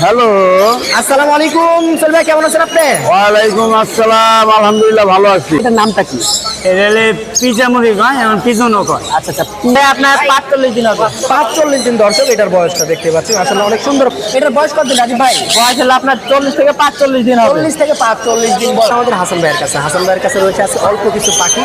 Hello আসসালামু আলাইকুম সোহেল ভাই কেমন আছেন আপনি? ওয়ালাইকুম আসসালাম আলহামদুলিল্লাহ ভালো আছি। এটার নামটা কি? এলে পিজা মুড়ি কয় এখন পিজনও কয়। আচ্ছা আচ্ছা। ভাই, আপনার পাঁচচল্লিশ দিন হবে পাঁচচল্লিশ দিন দর্শক এটার বয়সটা দেখতে পাচ্ছি আসলে অনেক সুন্দর। এটার বয়স কত দিন রাজীব ভাই? বয়স হলে আপনার চল্লিশ থেকে পাঁচচল্লিশ দিন হবে। চল্লিশ থেকে পাঁচচল্লিশ দিন বয়স। আমাদের হাসান ভাইয়ের কাছে হাসান ভাইয়ের কাছে রয়েছে আছে অল্প কিছু পাখি।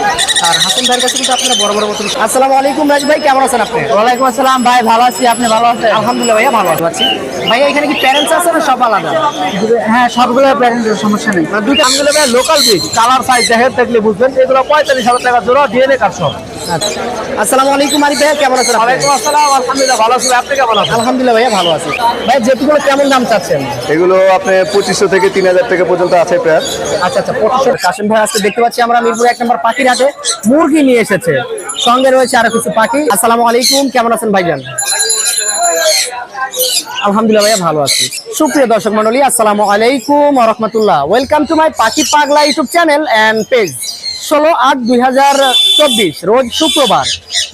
আর হাসান ভাইয়ের কাছে কিন্তু আপনারা বড় বড় মতন আসসালামু আলাইকুম রাজীব ভাই কেমন আছেন আপনি? ওয়ালাইকুম আসসালাম ভাই ভালো আছি আপনি ভালো আছেন? আলহামদুলিল্লাহ ভাইয়া ভালো আছি। ভাইয়া এখানে কি প্যারেন্টস আছে না সব আলাদা? হ্যাঁ সবগুলো প্যারেন্টের সমস্যা নেই। দুইটা আমগুলো ভাই লোকাল ব্রিড কালার সাইজ দেখে দেখলে বুঝবেন। এগুলো পঁয়তাল্লিশ হাজার টাকা জোড়া ডিএনএ কার সব আচ্ছা। আসসালামু আলাইকুম আরিফ ভাইয়া কেমন আছেন ওয়ালাইকুম আসসালাম আলহামদুলিল্লাহ ভালো আছি আপনি কেমন আছেন? আলহামদুলিল্লাহ ভাইয়া ভালো আছি। ভাই যেগুলো কেমন দাম চাচ্ছেন? এগুলো আপনি পঁচিশশো থেকে তিন হাজার টাকা পর্যন্ত আছে প্রায়। আচ্ছা আচ্ছা পঁচিশশো। কাশিম ভাই আজকে দেখতে পাচ্ছি আমরা মিরপুর এক নম্বর পাখির হাটে মুরগি নিয়ে এসেছে। সঙ্গে রয়েছে আরও কিছু পাখি। আসসালামু আলাইকুম কেমন আছেন ভাইজান? আলহামদুলিল্লাহ ভাইয়া ভালো আছি। সুপ্রিয় দর্শক মন্ডলী আসসালামু আলাইকুম রহমতুল্লাহ। ওয়েলকাম টু মাই পাখি পাগলা ইউটিউব চ্যানেল অ্যান্ড পেজ ষোলো আট দুই রোজ শুক্রবার।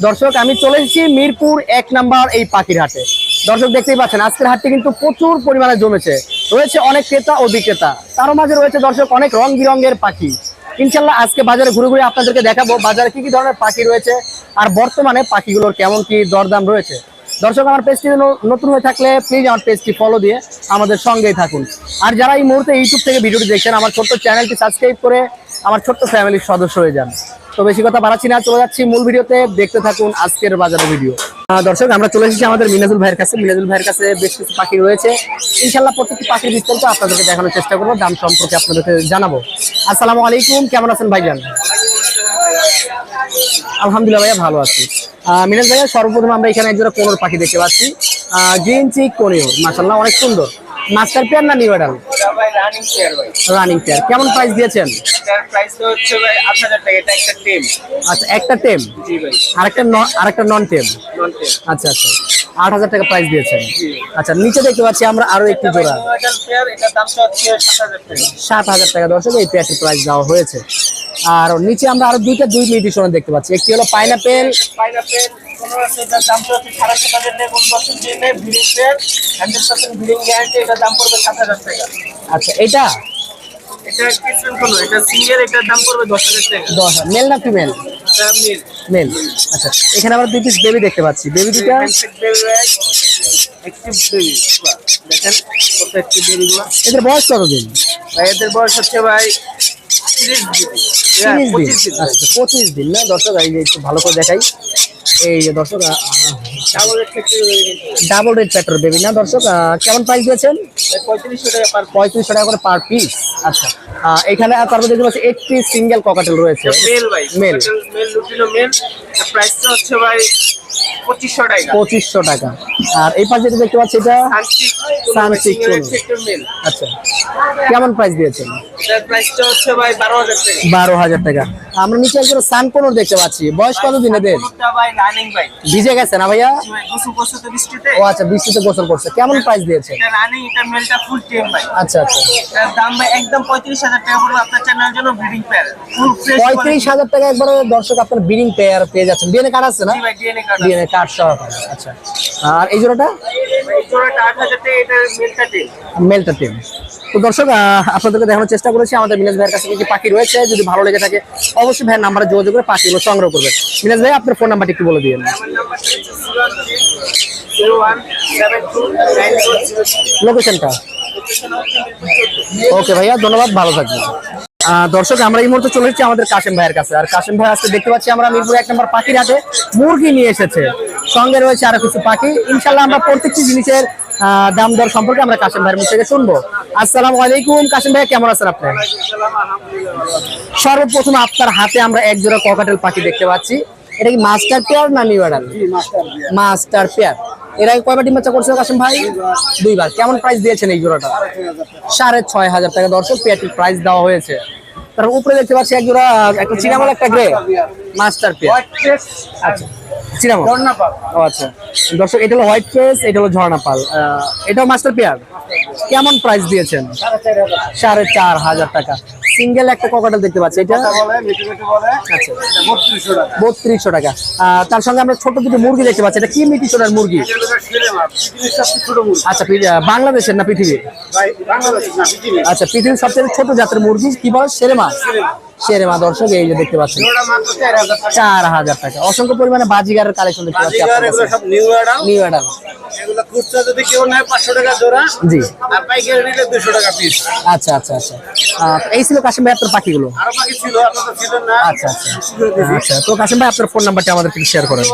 দর্শক, আমি চলে এসেছি মিরপুর এক নাম্বার এই পাখির হাটে। দর্শক, দেখতেই পাচ্ছেন, আজকের হাটটি কিন্তু প্রচুর পরিমাণে জমেছে। রয়েছে অনেক ক্রেতা ও বিক্রেতা। তার মাঝে রয়েছে দর্শক, অনেক রং বিরঙের পাখি। ইনশাল্লাহ আজকে বাজারে ঘুরে ঘুরে আপনাদেরকে দেখাবো বাজারে কি কি ধরনের পাখি রয়েছে আর বর্তমানে পাখিগুলোর কেমন কি দরদাম রয়েছে। দর্শক, আমার পেজটি নতুন হয়ে থাকলে প্লিজ আমার পেজটি ফলো দিয়ে আমাদের সঙ্গেই থাকুন। আর যারা এই মুহূর্তে ইউটিউব থেকে ভিডিওটি দেখছেন, আমার ছোট্ট চ্যানেলটি সাবস্ক্রাইব করে আমার ছোট্ট ফ্যামিলির সদস্য হয়ে যান। তো বেশি কথা বাড়াচ্ছি না, চলে যাচ্ছি মূল ভিডিওতে। দেখতে থাকুন আজকের বাজারের ভিডিও দর্শক, আমরা চলে এসেছি আমাদের মিনাজুল ভাইয়ের কাছে। মিনাজুল ভাইয়ের কাছে বেশ কিছু পাখি রয়েছে। ইনশাল্লাহ প্রত্যেকটি পাখির বিস্তারিত আপনাদেরকে দেখানোর চেষ্টা করব, দাম সম্পর্কে আপনাদেরকে জানাব। আসসালামু আলাইকুম, কেমন আছেন ভাইজান? আলহামদুলিল্লাহ ভাইয়া, ভালো আছি। মিনাজ ভাইয়া সর্বপ্রথম আমরা এখানে একজোড়া কোনোর পাখি দেখতে পাচ্ছি। গ্রিন চিক কোনিওর মাসাল্লাহ অনেক সুন্দর। মাস্টার পেয়ার না নিউ অ্যাডাল রানিং পেয়ার কেমন প্রাইস দিয়েছেন? আচ্ছা একটা টেম আরেকটা আরেকটা নন টেম আচ্ছা আচ্ছা। আট হাজার টাকা প্রাইস দিয়েছেন। আচ্ছা নিচে দেখতে পাচ্ছি আমরা আরও একটি জোড়া। সাত হাজার টাকা। দর্শক এই পেয়ারটির প্রাইস দেওয়া হয়েছে। আর নিচে আমরা আরও দুইটা দুই মিউটিশন দেখতে পাচ্ছি। একটি হলো পাইনাপেল পাইনাপেল আচ্ছা এটা? মেল না ফিমেল মেল আচ্ছা এখানে আমরা দুই পিস বেবি দেখতে পাচ্ছি। বেবি দুটা এদের বয়স কতদিন? এদের বয়স হচ্ছে ভাই তিরিশ দিন। দিন। আচ্ছা পঁচিশ দিন না? দর্শক এই যে একটু ভালো করে দেখাই। এই যে দর্শক ডাবল রেড বেবি না দর্শক? কেমন প্রাইস দিয়েছেন? পঁয়ত্রিশশো টাকা পার পঁয়ত্রিশশো টাকা করে পার পিস আচ্ছা এখানে তার মধ্যে দেখতে পাচ্ছি একটি সিঙ্গেল ককাটেল রয়েছে। মেল ভাই। মেল। Male male. প্রাইসটা হচ্ছে ভাই পঁচিশশো টাকা। পঁচিশশো টাকা। আর এই পাশে যেটা দেখতে পাচ্ছি এটা কোনো। মেল আচ্ছা। কেমন প্রাইস দিয়েছেন? প্রাইসটা হচ্ছে ভাই বারো হাজার টাকা। বারো হাজার টাকা। আমরা নিচে একজন সান কোনোর দেখতে পাচ্ছি। বয়স কত দিন এদের? ভিজে গেছে না ভাইয়া? ও আচ্ছা বৃষ্টিতে গোসল করছে। কেমন প্রাইস দিয়েছে? আচ্ছা আচ্ছা। দাম ভাই একদম পঁয়ত্রিশ হাজার টাকা পড়বে আপনার চ্যানেলের জন্য ব্রিডিং পেয়ার পঁয়ত্রিশ হাজার টাকা একবারে দর্শক আপনার বিডিং পেয়ার পেয়ে যাচ্ছেন। ডিএনএ কার্ড আছে না? ডিএনএ কার্ড ডিএনএ কার্ড সহ আচ্ছা। আর এই জোড়াটা? মেলটা টেম তো দর্শক আপনাদেরকে দেখানোর চেষ্টা করেছি আমাদের মিনাজ ভাইয়ের কাছে কি পাখি রয়েছে যদি ভালো লেগে থাকে অবশ্যই ভাইয়ের নাম্বারে যোগাযোগ করে পাখিগুলো সংগ্রহ করবে মিনাজ ভাই আপনার ফোন নাম্বারটি একটু বলে দিন লোকেশনটা ওকে ভাইয়া ধন্যবাদ ভালো থাকবেন। দর্শক আমরা এই মুহূর্তে চলে এসেছি আমাদের কাশেম ভাইয়ের কাছে। আর কাশেম ভাই আজকে দেখতে পাচ্ছি আমরা মিরপুর এক নম্বর পাখির হাটে মুরগি নিয়ে এসেছে। সঙ্গে রয়েছে আরও কিছু পাখি। ইনশাল্লাহ আমরা প্রত্যেকটি জিনিসের দাম দর সম্পর্কে আমরা কাশেম ভাইয়ের মুখ থেকে শুনব। আসসালামু আলাইকুম কাশেম ভাই কেমন আছেন আপনি? সর্বপ্রথম আপনার হাতে আমরা এক জোড়া ককাটেল পাখি দেখতে পাচ্ছি। এটা কি মাস্টার পেয়ার না নিউ মাস্টার পেয়ার। এর আগে কয়বার ডিম বাচ্চা করছে কাশেম ভাই? দুইবার। কেমন প্রাইস দিয়েছেন এই জোড়াটা? সাড়ে ছয় হাজার টাকা দর্শক পেয়ারটির প্রাইস দেওয়া হয়েছে। তার উপরে দেখতে পাচ্ছি এক জোড়া একটা চিনামল একটা গ্রে মাস্টার পেয়ার আচ্ছা চিনামল। ও আচ্ছা। দর্শক এটা হলো হোয়াইট ফেস এটা হলো ঝর্ণা পাল। এটাও মাস্টার পেয়ার কেমন প্রাইস দিয়েছেন? সাড়ে চার হাজার টাকা। সিঙ্গেল একটা ককাটাল দেখতে পাচ্ছি এটা? আচ্ছা। বত্রিশশো টাকা। আহ, তার সঙ্গে আমরা ছোট দুটো মুরগি দেখতে পাচ্ছি এটা কি মিটি সোনার মুরগি? ছোট মুরগি। আচ্ছা বাংলাদেশের না পৃথিবীর? আচ্ছা পৃথিবীর সবচেয়ে ছোট জাতের মুরগি কি বলে? সেরেমা সেরেমা দর্শক এই যে দেখতে পাচ্ছেন চার হাজার টাকা। অসংখ্য পরিমাণে বাজিগারের কালেকশন দেখতে পাচ্ছি নিউ অ্যাডাল আচ্ছা আচ্ছা আচ্ছা। এই ছিল কাশিম ভাই আপনার পাখিগুলো আচ্ছা আচ্ছা। আচ্ছা তো কাশিম ভাই আপনার ফোন নাম্বারটা আমাদের শেয়ার করেন।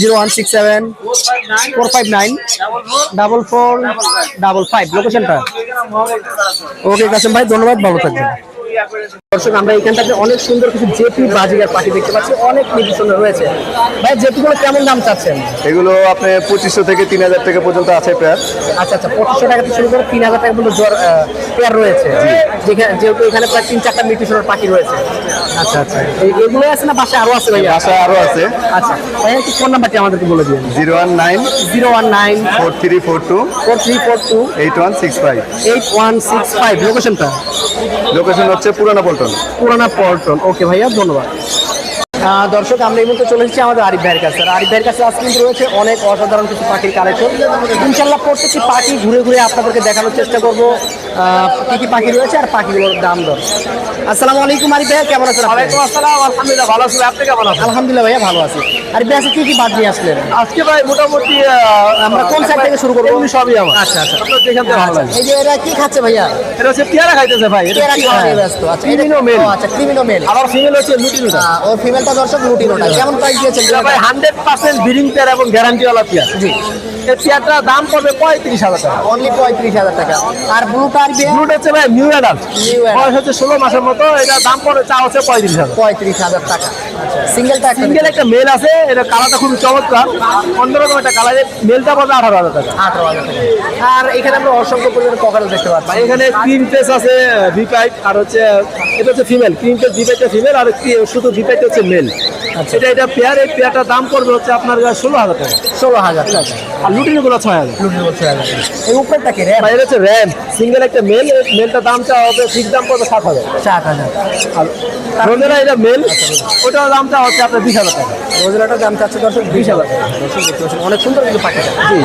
Zero one six seven four five nine double four double five. লোকেশনটা ওকে কাশিম ভাই ধন্যবাদ ভালো থাকবেন। দর্শক আমরা এখানটাতে অনেক সুন্দর কিছু জেপি বাজিগার পাখি দেখতে পাচ্ছি অনেক নির্দিষ্ট রয়েছে। ভাই জেপিগুলো কেমন দাম চাচ্ছেন? এগুলো আপনার পঁচিশশো থেকে তিন হাজার টাকা পর্যন্ত আছে পেয়ার আচ্ছা আচ্ছা পঁচিশশো টাকা থেকে শুরু করে তিন হাজার টাকা পর্যন্ত জ্বর পেয়ার রয়েছে। যেখানে যেহেতু এখানে প্রায় তিন চারটা মিউটিশনের পাখি রয়েছে। আচ্ছা আচ্ছা। এগুলো আছে না বাসায় আরও আছে বাসায় আরও আছে। আচ্ছা ভাইয়া একটু ফোন নাম্বারটি আমাদেরকে বলে দিন। Zero one nine zero one nine four three four two four three four two eight one six five. Eight one six five. লোকেশনটা লোকেশন হচ্ছে পুরানা পল্টন। পুরানা পল্টন। ওকে ভাইয়া ধন্যবাদ। দর্শক আমরা এই মুহূর্তে চলে এসেছি আমাদের আরিফ ভাইয়ের কাছে। আর আরিফ ভাইয়ের কাছে আজকে কিন্তু রয়েছে অনেক অসাধারণ কিছু পাখির কালেকশন ইনশাল্লাহ প্রত্যেকটি পাখি ঘুরে ঘুরে আপনাদেরকে দেখানোর চেষ্টা করব কি কি পাখি রয়েছে আর পাখিগুলোর দাম দর। আসসালামু আলাইকুম আরিফ ভাইয়া কেমন আছেন ওয়ালাইকুম আসসালাম আলহামদুলিল্লাহ ভালো আছি আপনি কেমন আছেন? আলহামদুলিল্লাহ ভাইয়া ভালো আছি। আরিফ ভাই আজকে কি কি বাদ নিয়ে আসলেন? আজকে ভাই মোটামুটি আমরা কোন সাইড থেকে শুরু করব? সবই আমার। আচ্ছা আচ্ছা। এই যে এরা কি খাচ্ছে ভাইয়া? এটা হচ্ছে পেয়ারা খাইতেছে ভাই। এটা এরা খাওয়া ব্যস্ত। আচ্ছা ক্রিমিনো মেল আচ্ছা ক্রিমিনো মেল আবার ফিমেল হচ্ছে লুটিনোটা ওর ফিমেলটা দর্শক লুটিনোটা কেমন প্রাইস দিয়েছেন ভাই হান্ড্রেড পার্সেন্ট ব্রিডিং পেয়ার এবং গ্যারান্টিওয়ালা পেয়ার জি। এই পেয়ারটার দাম পড়বে পঁয়ত্রিশ হাজার টাকা। অনলি পঁয়ত্রিশ হাজার টাকা। আর ব্লুটা আর বিয়ে ব্লুটা হচ্ছে ভাই নিউ অ্যাডাল্ট বয়স হচ্ছে ষোলো মাসের মতো এটা দাম পড়বে চা হচ্ছে পঁয়ত্রিশ হাজার। পঁয়ত্রিশ হাজার টাকা। সিঙ্গেলটা একটা সিঙ্গেল একটা মেল আছে এটা কালারটা খুবই চমৎকার। অন্যরকম একটা কালারের মেলটা পড়বে আঠারো হাজার টাকা। আঠারো হাজার টাকা। আর এখানে আমরা অসংখ্য পরিমাণে ককাল দেখতে পাচ্ছি। এখানে ক্রিম পেস আছে ভি পাইপ আর হচ্ছে এটা হচ্ছে ফিমেল ক্রিম পেস ভি পাইপটা ফিমেল আর শুধু ভি পাইপটা হচ্ছে মেল আচ্ছা। এটা এটা পেয়ার এই পেয়ারটার দাম পড়বে হচ্ছে আপনার ষোলো হাজার টাকা। ষোলো হাজার টাকা। লুটিনগুলো ছয় হাজার। লুটির বলছে হাজার। এই উপরেরটা কি রে এটা হচ্ছে র্যাম সিঙ্গেল একটা মেল মেলটার দামটা হবে ফিক্স দাম পড়বে সাত হাজার। সাত হাজার। আর রোজেরা এটা মেল ওটার দামটা হচ্ছে আপনার বিশ হাজার টাকা। রোজলাটার দাম চাচ্ছে দর্শক বিশ হাজার টাকা। অনেক সুন্দর কিন্তু পাখিটা। জি।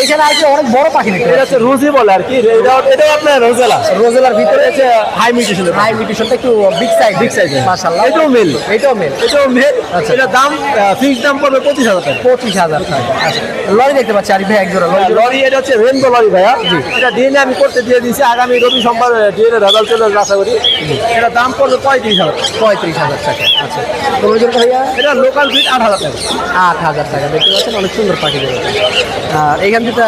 এইখানে আর কি অনেক বড় পাখি দেখতে এটা হচ্ছে রুজি বলে আর কি। এটা এটাও আপনার রোজেলা। রোজেলার ভিতরে হচ্ছে হাই মিউটেশন হাই মিউটেশনটা একটু বিগ সাইজ size এর। মাশাআল্লাহ। এটাও মেল এটাও মেল এটাও মেল আচ্ছা। দাম ফিক্স দাম পড়বে পঁচিশ হাজার টাকা। পঁচিশ হাজার টাকা। আচ্ছা। লরি দেখতে পাচ্ছি আরিফ ভাই এক জোড়া লরি এটা হচ্ছে রেনবো লরি ভাইয়া। এটা ডিএনএ আমি করতে দিয়ে দিয়েছি আগামী রবি সোমবার ডিএনএ রেজাল্ট চলে আশা করি। এটা দাম পড়বে পঁয়ত্রিশ হাজার। পঁয়ত্রিশ হাজার টাকা আচ্ছা। তো ওই জন্য ভাইয়া? এটা লোকাল ফিট আট হাজার টাকা। আট হাজার টাকা দেখতে পাচ্ছেন অনেক সুন্দর পাখি দেবে আর এখান থেকে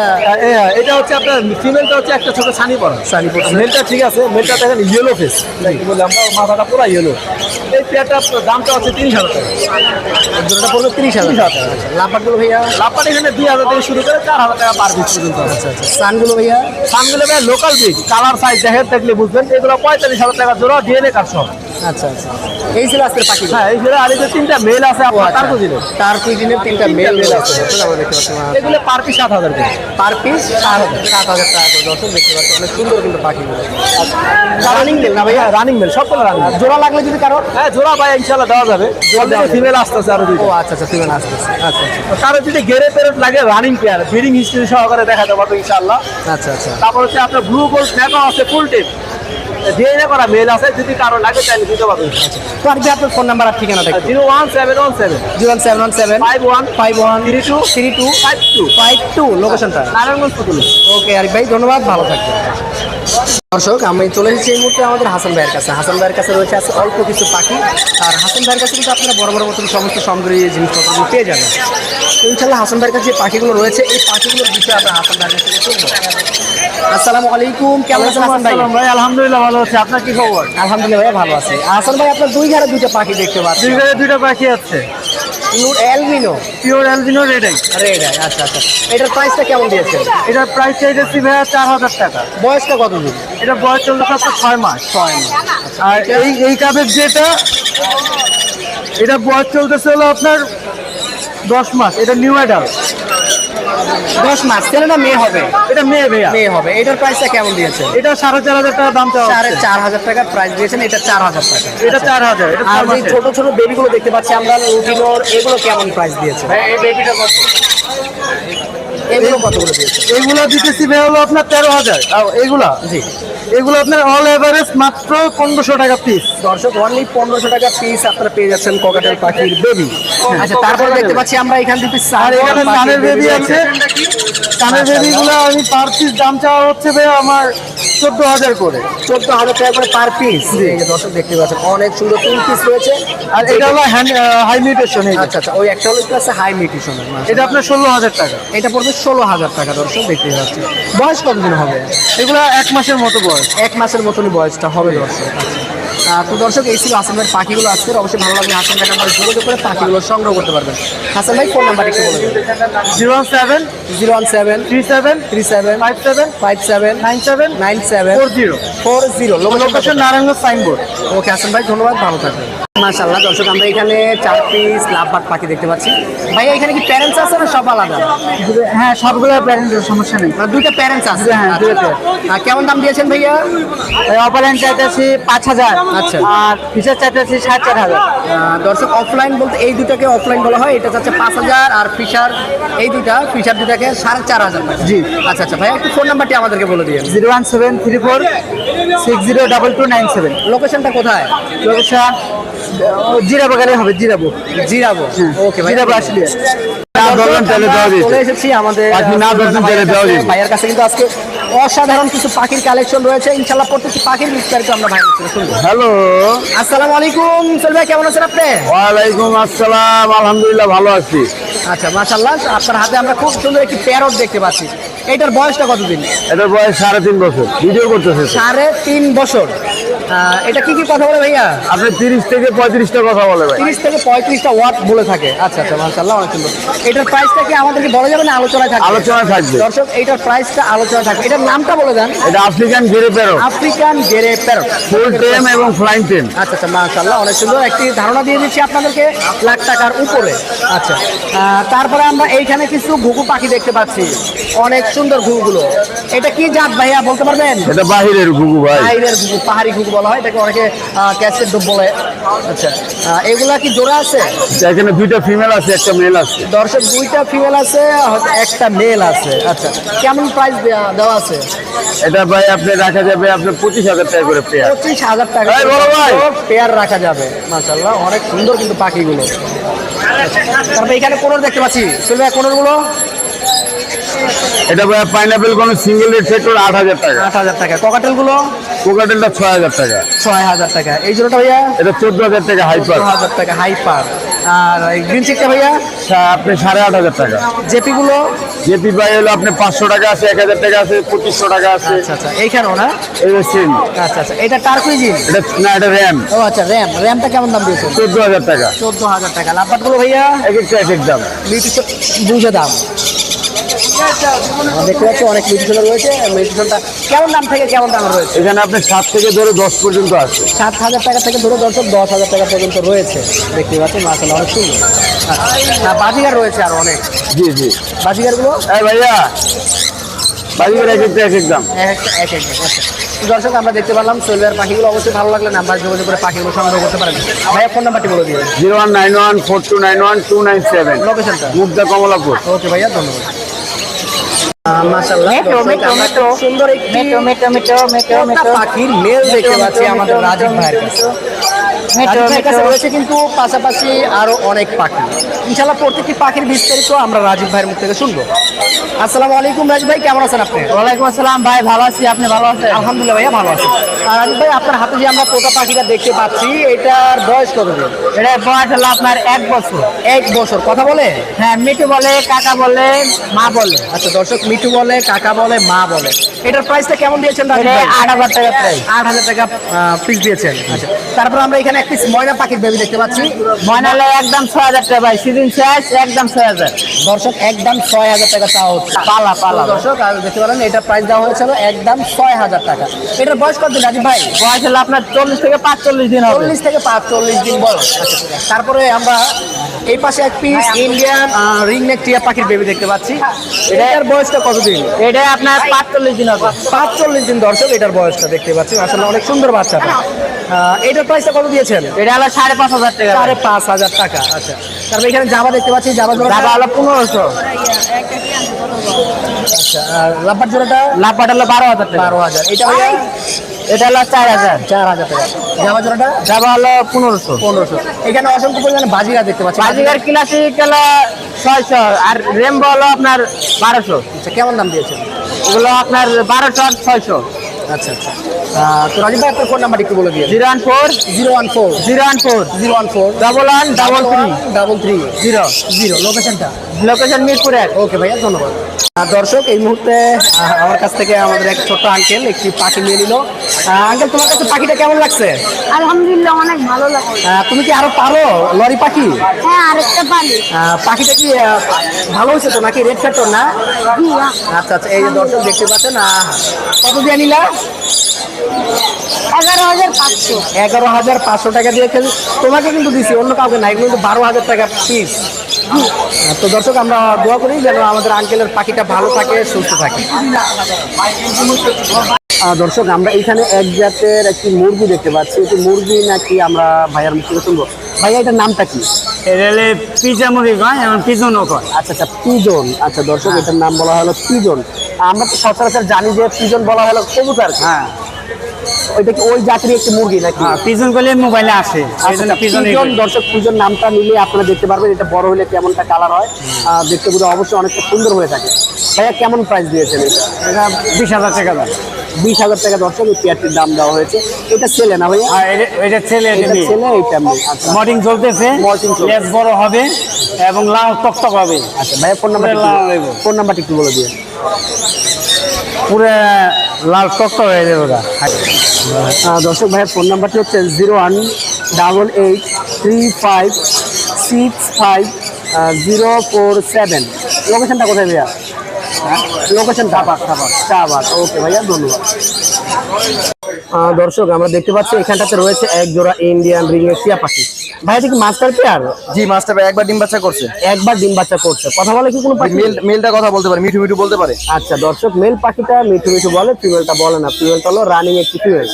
এটা হচ্ছে আপনার ফিমেলটা হচ্ছে একটা ছোট ছানি পড়া সানি পড়ছে মেলটা ঠিক আছে মেলটা দেখেন ইয়েলো ফেস বলে আমরা মাথাটা পুরো ইয়েলো এই পেয়ারটা দামটা হচ্ছে তিরিশ হাজার টাকা। জোড়াটা পড়বে তিরিশ হাজার টাকা। লাপাটগুলো ভাইয়া? লাপাট এখানে দুই হাজার থেকে শুরু করে চার হাজার টাকা পার পিস পর্যন্ত আচ্ছা আচ্ছা। সানগুলো ভাইয়া? সানগুলো ভাই লোকাল ব্রিড কালার সাইজ দেখলে বুঝবেন। এগুলো পঁয়তাল্লিশ হাজার টাকা জোড়া ডিএনএ কাজ সহ। আচ্ছা আচ্ছা। এই ছিল আজকের পাখি। হ্যাঁ এই যে আর এই যে তিনটা মেল আছে আপনার তার বুঝিলে তার কুইজিনের তিনটা মেল মেল আছে। আমরা দেখতে পাচ্ছি এগুলো পার পিস সাত হাজার করে। পার পিস সাত হাজার। টাকা করে দর্শক দেখতে পাচ্ছি অনেক সুন্দর কিন্তু পাখিগুলো। রানিং মেল না ভাইয়া? রানিং মেল সবগুলো রানিং জোড়া লাগলে যদি কারও হ্যাঁ জোড়া ভাই ইনশাল্লাহ দেওয়া যাবে। ফিমেল আসতেছে আরও ও আচ্ছা আচ্ছা ফিমেল আসতেছে। আচ্ছা আচ্ছা। কারও যদি গেরে পেরেট লাগে রানিং পেয়ার ব্রিডিং হিস্ট্রি সহকারে দেখাতে পারব ইনশাল্লাহ আচ্ছা আচ্ছা। তারপর হচ্ছে আপনার ব্লু গোল্ড স্ন্যাপও আছে ফুল টিপ ডিএনএ করা মেল আছে যদি কারও লাগে তাহলে দিতে পারবেন। তো আর আপনার ফোন নাম্বার আর ঠিকানাটা zero one seven one seven zero seven one seven five one five one three two three two five two five two? লোকেশনটা নারায়ণগঞ্জ পুতুল। ওকে আর ভাই ধন্যবাদ ভালো থাকবেন। দর্শক আমি চলে এসেছি এই মুহূর্তে আমাদের হাসান ভাইয়ের কাছে। হাসান ভাইয়ের কাছে রয়েছে আছে অল্প কিছু পাখি। আর হাসান ভাইয়ের কাছে কিন্তু আপনারা বড় বড় মতন সমস্ত সামগ্রী জিনিসপত্রগুলো পেয়ে যাবেন। তো ইনশাল্লাহ হাসান ভাইয়ের কাছে যে পাখিগুলো রয়েছে এই পাখিগুলোর বিষয়ে আমরা হাসান ভাইয়ের কাছে শুনব আসসালামু আলাইকুম কেমন আছেন হাসান ভাই? ভাই আলহামদুলিল্লাহ ভালো আছে। আপনার কি খবর? আলহামদুলিল্লাহ ভাই ভালো আছি। হাসান ভাই আপনার দুই ঘরে দুইটা পাখি দেখতে পাচ্ছি। দুই জায়গায় দুইটা পাখি আছে। এলমিনো pure albino red eye red আচ্ছা আচ্ছা। এটার প্রাইসটা কেমন দিয়েছেন? এটার প্রাইস চাইতেছি ভাইয়া চার হাজার টাকা। বয়সটা কত দিন? এটা বয়স চলতে আপনার ছয় মাস। ছয় মাস। আর এই এই কাপের যেটা এটা বয়স চলতেছে হলো আপনার দশ মাস। এটা নিউ অ্যাডাল্ট দশ মাস ছেলে না মেয়ে হবে? এটা মেয়ে ভাইয়া। মেয়ে হবে। এটার প্রাইসটা কেমন দিয়েছে? এটা সাড়ে চার হাজার টাকা দাম চাওয়া সাড়ে চার হাজার টাকার প্রাইস দিয়েছেন এটা চার হাজার টাকা। এটা চার হাজার আর ছোট ছোট বেবিগুলো দেখতে পাচ্ছি আমরা লুটিনোর এগুলো কেমন প্রাইস দিয়েছে? এই বেবিটা কত? এগুলো কতগুলো এগুলো দিতেছি ভাই হলো আপনার তেরো হাজার। এগুলা? জি। এগুলো আপনার অল এভারেজ মাত্র পনেরোশো টাকা পিস দর্শক অনলি পনেরোশো টাকা পিস আপনারা পেয়ে যাচ্ছেন ককাটেল পাখির বেবি আচ্ছা তারপরে দেখতে পাচ্ছি আমরা এখান থেকে আর এখানে কানের বেবি আছে। কানের বেবিগুলো আমি পার পিস দাম চাওয়া হচ্ছে ভাই আমার চোদ্দ হাজার করে। চোদ্দ হাজার টাকা করে পার পিস দর্শক দেখতে পাচ্ছেন অনেক সুন্দর তিন পিস রয়েছে। আর এটা হলো হাই মিউটেশন আচ্ছা আচ্ছা ওই একটা হলো আছে হাই মিউটিশনের এটা আপনার ষোলো হাজার টাকা। এটা পড়বে ষোলো হাজার টাকা দর্শক দেখতে পাচ্ছেন। বয়স কতদিন হবে? এগুলো এক মাসের মতো বয়স। এক মাসের মতনই বয়সটা হবে দর্শক। তো দর্শক এই ছিল হাসান ভাইয়ের পাখিগুলো আজকের। অবশ্যই ভালো লাগবে হাসান ভাইয়ের নাম্বার যোগাযোগ করে পাখিগুলো সংগ্রহ করতে পারবেন। হাসান ভাই ফোন নাম্বার একটু বলে দেবেন zero seven zero one seven three seven three seven five seven five seven nine seven nine seven four zero. Four zero. Location Narayanganj Signboard. Okay Hasan ভাই ধন্যবাদ ভালো থাকবেন। মাশাল্লাহ দর্শক আমরা এখানে চার পিস লাভবাট পাখি দেখতে পাচ্ছি। ভাই এখানে কি প্যারেন্টস আছে না সব আলাদা? হ্যাঁ সবগুলো প্যারেন্টের সমস্যা নেই। দুইটা প্যারেন্টস আছে। হ্যাঁ, দুইটা আচ্ছা। কেমন দাম দিয়েছেন ভাইয়া? অপারেন্ট চাইতেছি পাঁচ হাজার। আচ্ছা। আর ফিচার চাইতেছি সাড়ে চার হাজার। দর্শক অফলাইন বলতে এই দুটাকে অফলাইন বলা হয় এটা যাচ্ছে পাঁচ হাজার আর ফিশার এই দুটা ফিশার দুটাকে সাড়ে চার হাজার জি। আচ্ছা আচ্ছা ভাইয়া একটু ফোন নাম্বারটি আমাদেরকে বলে দিন zero one seven three four six zero double two nine seven. লোকেশনটা কোথায়? লোকেশন জিরাবো গাড়ি হবে জিরাবো। জিরাবো। ওকে ভাই জিরাবো আসলে। চলে এসেছি আমাদের। ভাইয়ের কাছে কিন্তু আজকে অসাধারণ কিছু পাখির কালেকশন রয়েছে। ইনশাল্লাহ প্রত্যেকটি পাখির বিস্তারিত আমরা ভাই হ্যালো। আসসালামু আলাইকুম সোহেল ভাই কেমন আছেন আপনি? ওয়ালাইকুম আসসালাম আলহামদুলিল্লাহ ভালো আছি। আচ্ছা মাশাল্লাহ আপনার হাতে আমরা খুব সুন্দর একটি প্যারট দেখতে পাচ্ছি। এটার বয়সটা কতদিন? এটার বয়স সাড়ে তিন বছর। ভিডিও করতেছে সাড়ে তিন বছর। এটা কি কি কথা বলে ভাইয়া? আপনি তিরিশ থেকে পঁয়ত্রিশটা কথা বলে ভাই। তিরিশ থেকে পঁয়ত্রিশটা ওয়াট বলে থাকে। আচ্ছা আচ্ছা মাশাল্লাহ অনেক সুন্দর। এটার প্রাইসটা কি আমাদেরকে বলা যাবে না আলোচনায় থাকবে? আলোচনায় থাকবে। দর্শক এইটার প্রাইসটা আলোচনায় থাকবে। এটার নামটা বলে দেন। এটা African grey parrot African grey parrot full tame এবং ফ্লাইং টেম আচ্ছা আচ্ছা মাশাল্লাহ অনেক সুন্দর। একটি ধারণা দিয়ে দিচ্ছি আপনাদেরকে লাখ টাকার উপরে। আচ্ছা তারপরে আমরা এইখানে কিছু ঘুঘু পাখি দেখতে পাচ্ছি। অনেক সুন্দর ঘুঘুগুলো। এটা কি জাত ভাইয়া বলতে পারবেন? এটা বাহিরের ঘুঘু ভাই। বাইরের ঘুঘু পাহাড়ি ঘুঘু বলা হয় এটাকে অনেকে ক্যাসেট ডুব বলে। আচ্ছা এগুলা কি জোড়া আছে? এখানে দুইটা ফিমেল আছে একটা মেল আছে। দর্শক দুইটা ফিমেল আছে একটা মেল আছে। আচ্ছা কেমন প্রাইস দেওয়া আছে? এটা ভাই আপনি রাখা যাবে আপনার পঁচিশ হাজার টাকা করে পেয়ার পঁচিশ হাজার টাকা এই বড় ভাই। পেয়ার রাখা যাবে মাশাল্লাহ অনেক সুন্দর কিন্তু পাখিগুলো। তারপরে এখানে কোনর দেখতে পাচ্ছি? চলবে কোনরগুলো এটা পাইনাপেল কোন সিঙ্গেল রেট সেক্টর আট হাজার টাকা। আট হাজার টাকা। ককাটেলগুলো? কোকাটেলটা ছয় হাজার টাকা। ছয় হাজার টাকা। এই জন্যটা ভাইয়া? এটা চোদ্দ হাজার টাকা হাইপার হাজার টাকা হাইপার আর গ্রিন চিকটা ভাইয়া? আপনি সাড়ে আট হাজার টাকা। জেপি গুলো? জেপি ভাই হলো আপনি পাঁচশো টাকা আছে এক হাজার টাকা আছে পঁচিশশো টাকা আছে। আচ্ছা আচ্ছা। এইখানেও না? এই সেম আচ্ছা আচ্ছা। এটা টার্কুইজিন এটা না এটা র্যাম ও আচ্ছা র্যাম র্যামটা কেমন দাম দিয়েছে চোদ্দ হাজার টাকা। চোদ্দ হাজার টাকা। লাভবাটগুলো ভাইয়া? এক একটা এক এক দাম। বুঝে দাম। দেখতে পাচ্ছি অনেক মিউটিশন রয়েছে। মিউটিশনটা কেমন দাম থেকে কেমন দাম রয়েছে? এখানে আপনি সাত থেকে ধরে দশ পর্যন্ত আছে। সাত হাজার টাকা থেকে ধরে দর্শক দশ হাজার টাকা পর্যন্ত রয়েছে। দেখতে পাচ্ছেন মাসাল অনেক সুন্দর। আচ্ছা বাজিগার রয়েছে আর অনেক। জি জি। বাজিগারগুলো? এই ভাইয়া বাজিকের এক একটা এক এক দাম। এক এক এক আচ্ছা। দর্শক আমরা দেখতে পারলাম সোলভার পাখিগুলো। অবশ্যই ভালো লাগলে নাম্বার যোগাযোগ করে পাখিগুলো সংগ্রহ করতে পারেন। ভাইয়া ফোন নাম্বারটি বলে দিয়ে zero one nine one four two nine one two nine seven. লোকেশনটা মুগ্ধা কমলাপুর। ওকে ভাইয়া ধন্যবাদ মাশাআল্লাহ দর্শক, আমরা খুব সুন্দর একটি পাখির মেল দেখতে পাচ্ছি আমাদের রাজীব ভাইয়ের কাছে। রাজীব ভাইয়ের কাছে রয়েছে কিন্তু পাশাপাশি আরও অনেক পাখি। ইনশাআল্লাহ প্রত্যেকটি পাখির বিস্তারিত আমরা রাজীব ভাইয়ের মুখ থেকে শুনব। আসসালামু আলাইকুম রাজীব ভাই কেমন আছেন আপনি? ওয়ালাইকুম আসসালাম ভাই ভালো আছি। আপনি ভালো আছেন? আলহামদুলিল্লাহ ভাইয়া ভালো আছি। রাজীব ভাই আপনার হাতে যে আমরা তোতা পাখিটা দেখতে পাচ্ছি এটার বয়স কতদিন এটা বয়স হলো আপনার এক বছর। এক বছর কথা বলে? হ্যাঁ মিটু বলে কাকা বলে মা বলে। আচ্ছা দর্শক মিঠু বলে কাকা বলে মা বলে। এটার প্রাইসটা কেমন দিয়েছেন? আট হাজার টাকা প্রাইস আট হাজার টাকা পিস দিয়েছেন। আচ্ছা তারপর আমরা এখানে এক পিস ময়না পাখির বেবি দেখতে পাচ্ছি। ময়নালে একদম ছয় হাজার টাকা ভাই সিজন শেষ একদম ছয় হাজার। দর্শক একদম ছয় হাজার টাকা চাওয়া হচ্ছে। পালা পালা দর্শক আর দেখতে পারেন এটা প্রাইস দেওয়া হয়েছিল একদম ছয় হাজার টাকা। এটার বয়স কত দিন রাজীব ভাই? বয়স হলো আপনার চল্লিশ থেকে পাঁচচল্লিশ দিন হবে। চল্লিশ থেকে পাঁচচল্লিশ দিন বয়স। তারপরে আমরা এই পাশে এক পিস ইন্ডিয়ান রিং নেক টিয়া পাখির বেবি দেখতে পাচ্ছি। এটার বয়সটা কতদিন? এটা আপনার পাঁচচল্লিশ দিন হবে। পাঁচচল্লিশ দিন দর্শক এটার বয়সটা দেখতে পাচ্ছি আসলে অনেক সুন্দর বাচ্চাটা। এটার প্রাইসটা কত দিয়েছেন? এটা হলো সাড়ে পাঁচ হাজার টাকা। সাড়ে পাঁচ হাজার টাকা আচ্ছা। তারপরে এখানে জামা দেখতে পাচ্ছি জামা জোড়া হলো পনেরোশো। আচ্ছা আর রাব্বার জোড়াটা লাপাটা হলো বারো হাজার টাকা। বারো হাজার। এটা এটা হলো চার হাজার। চার হাজার টাকা। জামা জোড়াটা? জামা হলো পনেরোশো। পনেরোশো। এখানে অসংখ্য পরিমাণে বাজিগার দেখতে পাচ্ছি। বাজিগার ক্লাসিক হলো ছয়শো আর রেমবো হলো আপনার বারোশো। আচ্ছা কেমন দাম দিয়েছেন? এগুলো আপনার বারোশো আর ছয়শো। আচ্ছা আচ্ছা। তো রাজীব ভাই আপনার ফোন নাম্বার একটু বলে দিয়ে zero one four zero one four. Zero one four zero one four. Double one double three double three. Zero. Zero. লোকেশনটা লোকেশন মিরপুর এক। ওকে ভাইয়া ধন্যবাদ। দর্শক এই মুহূর্তে আমার কাছ থেকে আমাদের এক ছোট্ট আঙ্কেল একটি পাখি নিয়ে নিল। আঙ্কেল তোমার কাছে পাখিটা কেমন লাগছে? আলহামদুলিল্লাহ অনেক ভালো লাগে আহ, তুমি কি আরও পারো? লরি পাখি? হ্যাঁ আরেকটা পাখিটা কি ভালো হয়েছে তো নাকি রেড ফ্যাক্টর না? হ্যাঁ। আচ্ছা আচ্ছা এই যে দর্শক দেখতে পাচ্ছেন কত দিয়ে নিলা? এগারো হাজার পাঁচশো। এগারো হাজার পাঁচশো টাকা দিয়ে খেল- তোমাকে কিন্তু দিছি অন্য কাউকে নাই কিন্তু বারো হাজার টাকা পিস তো দর্শক আমরা দোয়া করি যেন আমাদের আঙ্কেলের পাখিটা ভালো থাকে সুস্থ থাকে। দর্শক আমরা এখানে এক জাতের একটি মুরগি দেখতে পাচ্ছি। এটি মুরগি নাকি আমরা ভাইয়ার মুখ থেকে শুনব? ভাইয়া এটার নামটা কি? হলে পিজা মুরগি কয় এবং পিজনও কয়। আচ্ছা আচ্ছা পিজন। আচ্ছা দর্শক এটার নাম বলা হলো পিজন। আমরা তো সচরাচর জানি যে পিজন বলা হলো কবুতর। হ্যাঁ। ওইটা কি ওই জাতির একটি মুরগি নাকি? হ্যাঁ পিজন করলে মোবাইলে আসে। এই পিজন দর্শক পিজন নামটা নিলে আপনারা দেখতে পারবেন এটা বড় হলে কেমনটা কালার হয়। আহ, দেখতে বোধ অবশ্যই অনেকটা সুন্দর হয়ে থাকে। ভাইয়া কেমন প্রাইস দিয়েছেন এটা? এটা বিশ হাজার টাকা দাম। বিশ হাজার টাকা দর্শক এই পেয়ারটির দাম দেওয়া হয়েছে। এটা ছেলে না ভাইয়া? এটা- এটা ছেলে। ছেলে এটা মেয়ে। আচ্ছা। চলতেছে। লেজ বড় হবে এবং লাউ টকটক হবে। আচ্ছা ভাইয়া ফোন নাম্বার পুরো ফোন নাম্বারটি একটু বলে দিয়ে পুরো লাল হয়ে যাবে ওরা দর্শক ভাইয়ের ফোন নাম্বারটি হচ্ছে zero one double eight three five six five zero four seven. লোকেশনটা কোথায় ভাইয়া? লোকেশন চাপাক চাপাক চাপাক ওকে ভাইয়া ধন্যবাদ। দর্শক আমরা দেখতে পাচ্ছি এখানটাতে রয়েছে এক জোড়া ইন্ডিয়ান রিংয়ের টিয়া পাখি। ভাইয়া কি মাস্টার পেয়ার জি মাস্টার ভাই একবার ডিম বাচ্চা করছে। একবার ডিম বাচ্চা করছে। কথা বলে কি কোনো পাখি? মেল মেলটা কথা বলতে পারে মিঠু মিঠু বলতে পারে। আচ্ছা দর্শক মেল পাখিটা মিঠু মিঠু বলে ফিমেলটা বলে না। ফিমেলটা হলো রানিং একটি ফিমেল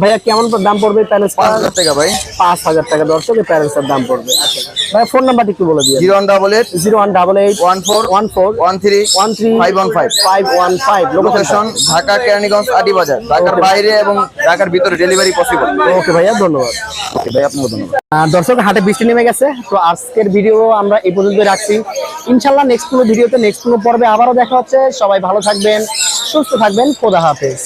ভাইয়া কেমন দাম পড়বে প্যারেন্টস পাঁচ হাজার টাকা ভাই। পাঁচ হাজার টাকা। দর্শক প্যারেন্টসের দাম পড়বে। আচ্ছা ভাইয়া ফোন নাম্বারটি একটু বলে দিয়ে zero one double eight zero one double eight one four one four one three one three five one five. Five one five. Location Dhaka Keraniganj Adibazar. ঢাকার বাইরে এবং ঢাকার ভিতরে ডেলিভারি পসিবল ওকে ভাইয়া, ধন্যবাদ। ওকে ভাই আপনাকে ধন্যবাদ। দর্শক, হাটে বৃষ্টি নেমে গেছে, তো আজকের ভিডিও আমরা এই পর্যন্ত রাখছি। ইনশাল্লাহ নেক্সট কোনো ভিডিওতে নেক্সট কোনো পর্বে আবারও দেখা হচ্ছে। সবাই ভালো থাকবেন, সুস্থ থাকবেন। খোদা হাফেজ।